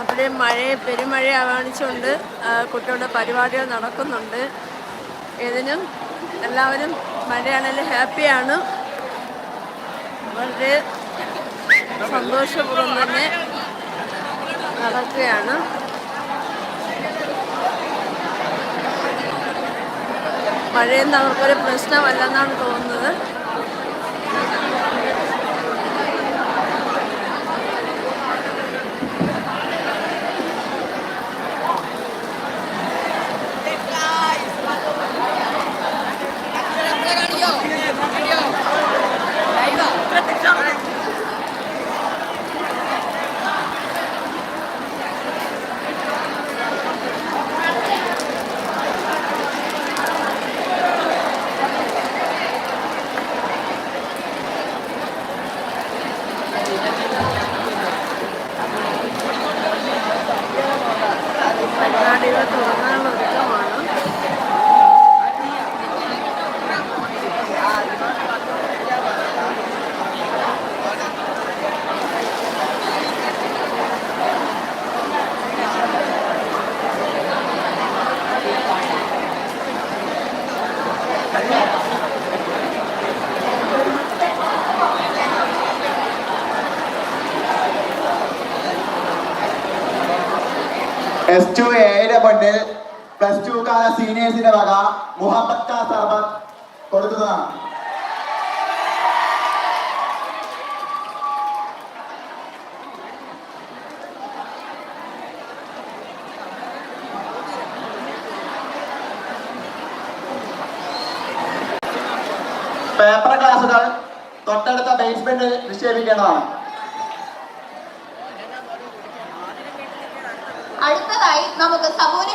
അപ്പോഴേ മഴയെ പെരുമഴ അവഗണിച്ചുകൊണ്ട് കുട്ടികളുടെ പരിപാടികൾ നടക്കുന്നുണ്ട്. ഏതിനും എല്ലാവരും മഴയാണെങ്കിലും ഹാപ്പിയാണ്. വളരെ സന്തോഷപൂർവം തന്നെ നടക്കുകയാണ്. മഴയെന്ന് അവർക്കൊരു പ്രശ്നമല്ലെന്നാണ് തോന്നുന്നത്. എസ് ടു എയുടെ മണ്ണിൽ പ്ലസ് ടു കാല സീനിയേഴ്സിന്റെ വക മുഹമ്മദ് ഖാ സർബത്ത് കൊടുക്കുന്നതാണ് പേപ്പർ ക്ലാസുകൾ തൊട്ടടുത്ത ബേസ്മെന്റിൽ നിക്ഷേപിക്കേണ്ടതാണ്. നമുക്ക് സമൂല